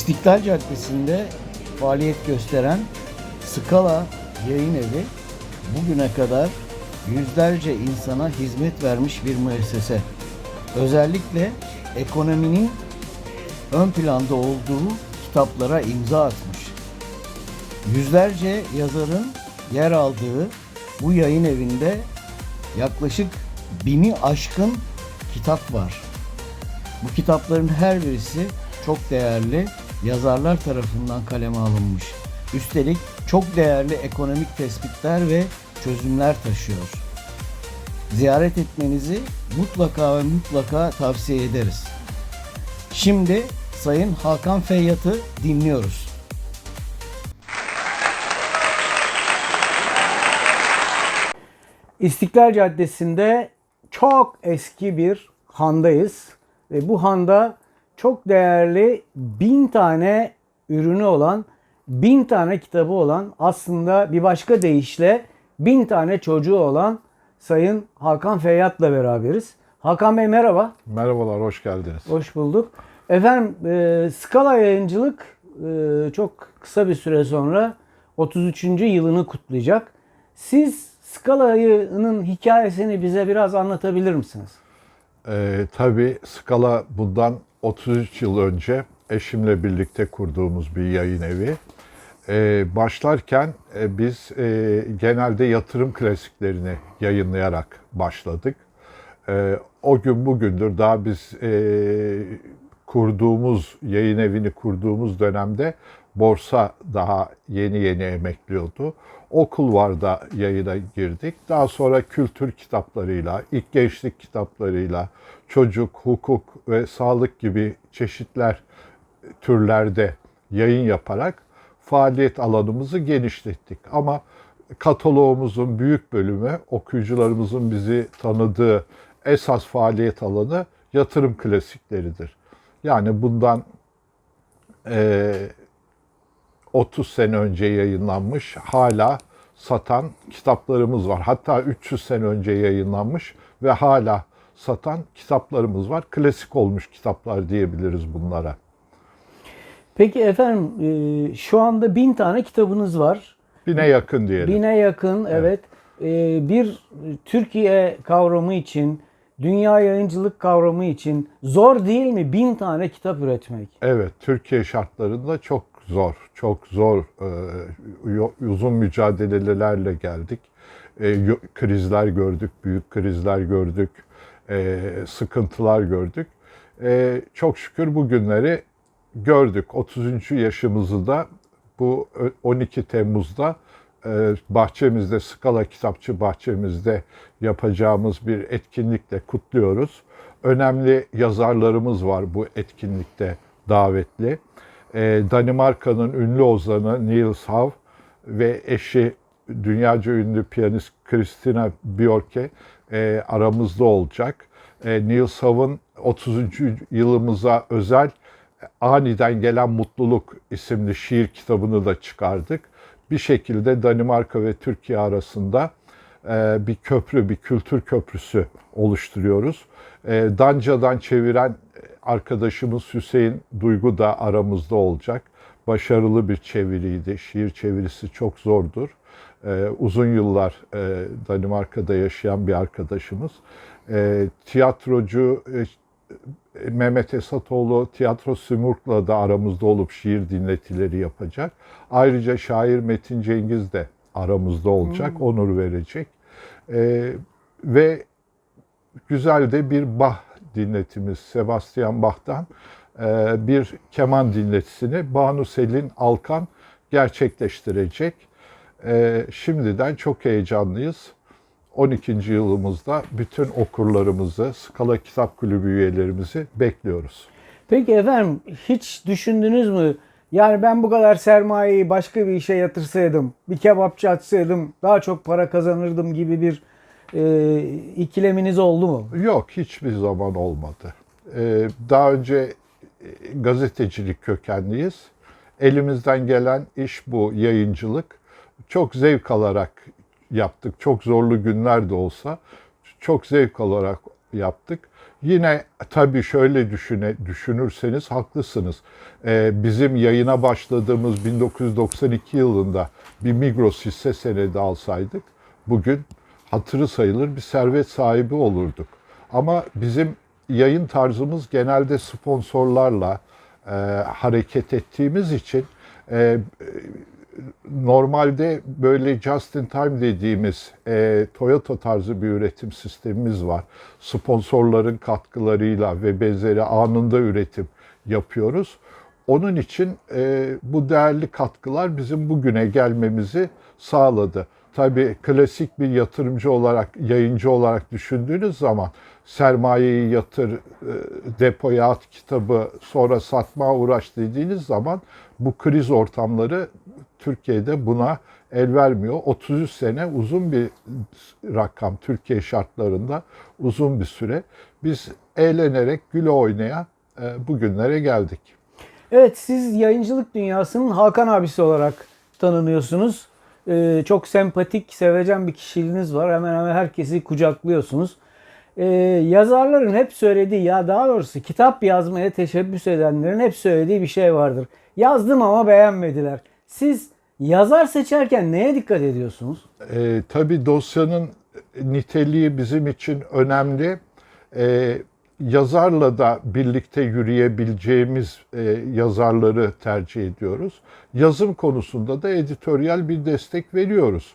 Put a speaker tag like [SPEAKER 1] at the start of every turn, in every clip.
[SPEAKER 1] İstiklal Caddesi'nde faaliyet gösteren Skala Yayın Evi bugüne kadar yüzlerce insana hizmet vermiş bir müessese. Özellikle ekonominin ön planda olduğu kitaplara imza atmış. Yüzlerce yazarın yer aldığı bu yayın evinde yaklaşık bini aşkın kitap var. Bu kitapların her birisi çok değerli yazarlar tarafından kaleme alınmış. Üstelik çok değerli ekonomik tespitler ve çözümler taşıyor. Ziyaret etmenizi mutlaka ve mutlaka tavsiye ederiz. Şimdi Sayın Hakan Feyyat'ı dinliyoruz. İstiklal Caddesi'nde çok eski bir handayız. Ve bu handa çok değerli bin tane ürünü olan, bin tane kitabı olan, aslında bir başka deyişle bin tane çocuğu olan Sayın Hakan Feyyat'la beraberiz. Hakan Bey merhaba.
[SPEAKER 2] Merhabalar, hoş geldiniz.
[SPEAKER 1] Hoş bulduk. Efendim e, Skala Yayıncılık e, çok kısa bir süre sonra 33. yılını kutlayacak. Siz Skala'nın hikayesini bize biraz anlatabilir misiniz?
[SPEAKER 2] Ee, tabii Skala bundan 33 yıl önce eşimle birlikte kurduğumuz bir yayın evi. Ee, başlarken e, biz e, genelde yatırım klasiklerini yayınlayarak başladık. Ee, o gün bugündür daha biz e, kurduğumuz, yayın evini kurduğumuz dönemde borsa daha yeni yeni emekliyordu. Okul var da yayına girdik. Daha sonra kültür kitaplarıyla, ilk gençlik kitaplarıyla, çocuk, hukuk ve sağlık gibi çeşitler türlerde yayın yaparak faaliyet alanımızı genişlettik. Ama kataloğumuzun büyük bölümü okuyucularımızın bizi tanıdığı esas faaliyet alanı yatırım klasikleridir. Yani bundan e, 30 sene önce yayınlanmış hala satan kitaplarımız var. Hatta 300 sene önce yayınlanmış ve hala satan kitaplarımız var. Klasik olmuş kitaplar diyebiliriz bunlara.
[SPEAKER 1] Peki efendim e, şu anda bin tane kitabınız var.
[SPEAKER 2] Bine yakın diyelim.
[SPEAKER 1] Bine yakın evet. E, bir Türkiye kavramı için, dünya yayıncılık kavramı için zor değil mi bin tane kitap üretmek?
[SPEAKER 2] Evet, Türkiye şartlarında çok zor, çok zor, e, uzun mücadelelerle geldik. Krizler gördük, büyük krizler gördük, e, sıkıntılar gördük. E, çok şükür bu günleri gördük. 30. yaşımızı da bu 12 Temmuz'da e, bahçemizde, Skala Kitapçı bahçemizde yapacağımız bir etkinlikle kutluyoruz. Önemli yazarlarımız var bu etkinlikte davetli. E, Danimarka'nın ünlü ozanı Niels Hav ve eşi dünyaca ünlü piyanist Christina Björke e, aramızda olacak. Niels Hav'ın 30. yılımıza özel Aniden Gelen Mutluluk isimli şiir kitabını da çıkardık. Bir şekilde Danimarka ve Türkiye arasında bir köprü, bir kültür köprüsü oluşturuyoruz. Danca'dan çeviren arkadaşımız Hüseyin Duygu da aramızda olacak. Başarılı bir çeviriydi. Şiir çevirisi çok zordur. Uzun yıllar Danimarka'da yaşayan bir arkadaşımız. Tiyatrocu Mehmet Esatoğlu Tiyatro Sümurk'la da aramızda olup şiir dinletileri yapacak. Ayrıca şair Metin Cengiz de aramızda olacak, hmm. onur verecek. Ee, ve güzel de bir Bach dinletimiz Sebastian Bach'tan e, bir keman dinletisini Banu Selin Alkan gerçekleştirecek. E, şimdiden çok heyecanlıyız. 12. yılımızda bütün okurlarımızı, Skala Kitap Kulübü üyelerimizi bekliyoruz.
[SPEAKER 1] Peki efendim hiç düşündünüz mü? Yani ben bu kadar sermayeyi başka bir işe yatırsaydım, bir kebapçı açsaydım daha çok para kazanırdım gibi bir e, ikileminiz oldu mu?
[SPEAKER 2] Yok hiçbir zaman olmadı. Ee, daha önce e, gazetecilik kökenliyiz. Elimizden gelen iş bu yayıncılık. Çok zevk alarak yaptık. Çok zorlu günler de olsa çok zevk alarak yaptık. Yine tabii şöyle düşüne, düşünürseniz haklısınız. Ee, bizim yayına başladığımız 1992 yılında bir Migros hisse senedi alsaydık bugün hatırı sayılır bir servet sahibi olurduk. Ama bizim yayın tarzımız genelde sponsorlarla e, hareket ettiğimiz için e, normalde böyle just in time dediğimiz e, Toyota tarzı bir üretim sistemimiz var. Sponsorların katkılarıyla ve benzeri anında üretim yapıyoruz. Onun için e, bu değerli katkılar bizim bugüne gelmemizi sağladı. Tabii klasik bir yatırımcı olarak, yayıncı olarak düşündüğünüz zaman sermayeyi yatır, e, depoya at kitabı sonra satmaya uğraş dediğiniz zaman bu kriz ortamları Türkiye'de buna el vermiyor. 33 sene uzun bir rakam Türkiye şartlarında uzun bir süre. Biz eğlenerek güle oynaya e, bugünlere geldik.
[SPEAKER 3] Evet siz yayıncılık dünyasının Hakan abisi olarak tanınıyorsunuz. Ee, çok sempatik, sevecen bir kişiliğiniz var. Hemen hemen herkesi kucaklıyorsunuz. Ee, yazarların hep söylediği ya daha doğrusu kitap yazmaya teşebbüs edenlerin hep söylediği bir şey vardır. Yazdım ama beğenmediler. Siz yazar seçerken neye dikkat ediyorsunuz?
[SPEAKER 2] E, tabii dosyanın niteliği bizim için önemli. E, yazarla da birlikte yürüyebileceğimiz e, yazarları tercih ediyoruz. Yazım konusunda da editoryal bir destek veriyoruz.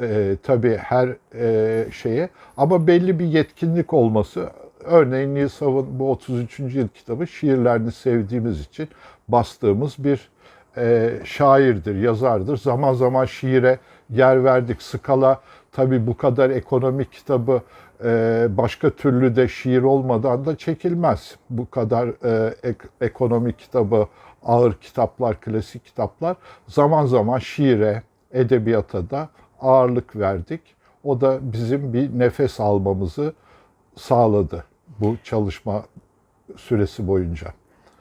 [SPEAKER 2] E, tabii her e, şeye ama belli bir yetkinlik olması. Örneğin Nilsav'ın bu 33. yıl kitabı şiirlerini sevdiğimiz için bastığımız bir e, şairdir, yazardır. Zaman zaman şiire yer verdik. Skala tabii bu kadar ekonomik kitabı e, başka türlü de şiir olmadan da çekilmez. Bu kadar e, ek- ekonomik kitabı, ağır kitaplar, klasik kitaplar zaman zaman şiire, edebiyata da ağırlık verdik. O da bizim bir nefes almamızı sağladı bu çalışma süresi boyunca.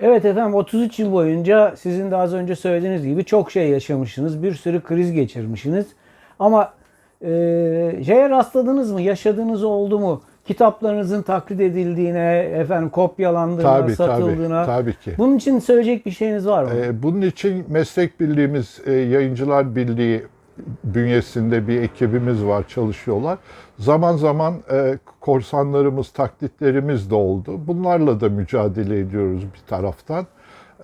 [SPEAKER 3] Evet efendim 33 yıl boyunca sizin de az önce söylediğiniz gibi çok şey yaşamışsınız. Bir sürü kriz geçirmişsiniz. Ama e, şeye rastladınız mı? Yaşadığınız oldu mu? Kitaplarınızın taklit edildiğine, efendim kopyalandığına,
[SPEAKER 2] Tabii,
[SPEAKER 3] satıldığına.
[SPEAKER 2] tabii, tabii ki.
[SPEAKER 3] Bunun için söyleyecek bir şeyiniz var mı?
[SPEAKER 2] Ee, Bunun için meslek birliğimiz, e, Yayıncılar Birliği bünyesinde bir ekibimiz var, çalışıyorlar. Zaman zaman e, korsanlarımız, taklitlerimiz de oldu. Bunlarla da mücadele ediyoruz bir taraftan.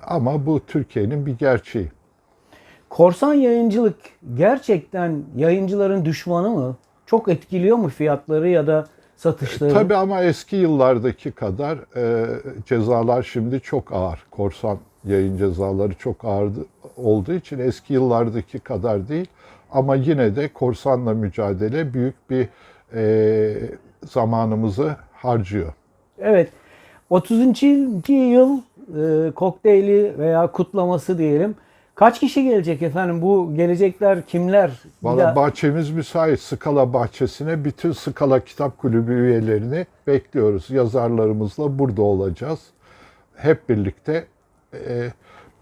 [SPEAKER 2] Ama bu Türkiye'nin bir gerçeği.
[SPEAKER 3] Korsan yayıncılık gerçekten yayıncıların düşmanı mı? Çok etkiliyor mu fiyatları ya da satışları?
[SPEAKER 2] Tabii ama eski yıllardaki kadar e, cezalar şimdi çok ağır. Korsan yayın cezaları çok ağır olduğu için eski yıllardaki kadar değil. Ama yine de korsanla mücadele büyük bir e, zamanımızı harcıyor.
[SPEAKER 3] Evet. 30. yıl e, kokteyli veya kutlaması diyelim. Kaç kişi gelecek efendim? Bu gelecekler kimler?
[SPEAKER 2] Valla
[SPEAKER 3] daha-
[SPEAKER 2] bahçemiz müsait. Skala bahçesine bütün Skala Kitap Kulübü üyelerini bekliyoruz. Yazarlarımızla burada olacağız. Hep birlikte e,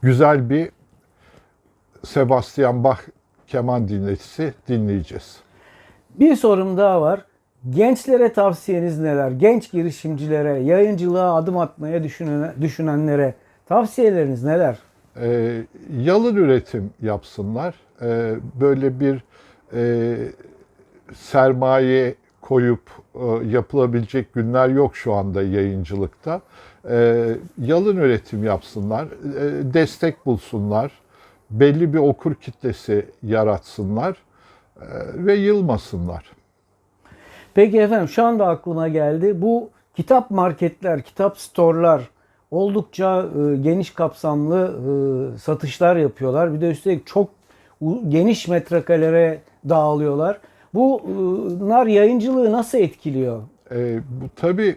[SPEAKER 2] güzel bir Sebastian Bach keman dinletisi dinleyeceğiz.
[SPEAKER 3] Bir sorum daha var. Gençlere tavsiyeniz neler? Genç girişimcilere, yayıncılığa adım atmaya düşünen, düşünenlere tavsiyeleriniz neler?
[SPEAKER 2] E, yalın üretim yapsınlar. E, böyle bir e, sermaye koyup e, yapılabilecek günler yok şu anda yayıncılıkta. E, yalın üretim yapsınlar, e, destek bulsunlar, belli bir okur kitlesi yaratsınlar e, ve yılmasınlar.
[SPEAKER 3] Peki efendim şu anda aklıma geldi. Bu kitap marketler, kitap storlar oldukça e, geniş kapsamlı e, satışlar yapıyorlar. Bir de üstelik çok geniş metrekarelere dağılıyorlar. Bu bunlar yayıncılığı nasıl etkiliyor?
[SPEAKER 2] E, bu tabii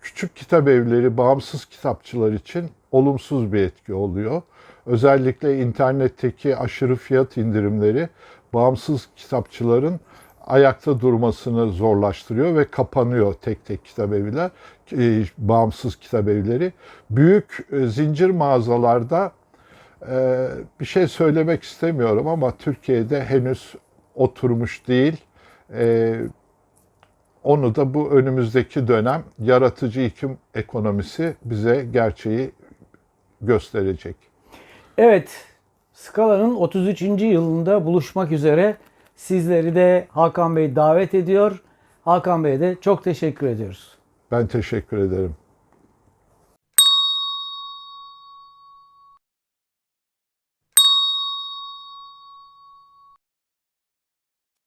[SPEAKER 2] küçük kitap evleri, bağımsız kitapçılar için olumsuz bir etki oluyor. Özellikle internetteki aşırı fiyat indirimleri bağımsız kitapçıların ayakta durmasını zorlaştırıyor ve kapanıyor tek tek kitap evler, e, bağımsız kitap evleri. Büyük e, zincir mağazalarda e, bir şey söylemek istemiyorum ama Türkiye'de henüz oturmuş değil. E, onu da bu önümüzdeki dönem yaratıcı iklim ekonomisi bize gerçeği gösterecek.
[SPEAKER 3] Evet, Scala'nın 33. yılında buluşmak üzere sizleri de Hakan Bey davet ediyor. Hakan Bey'e de çok teşekkür ediyoruz.
[SPEAKER 2] Ben teşekkür ederim.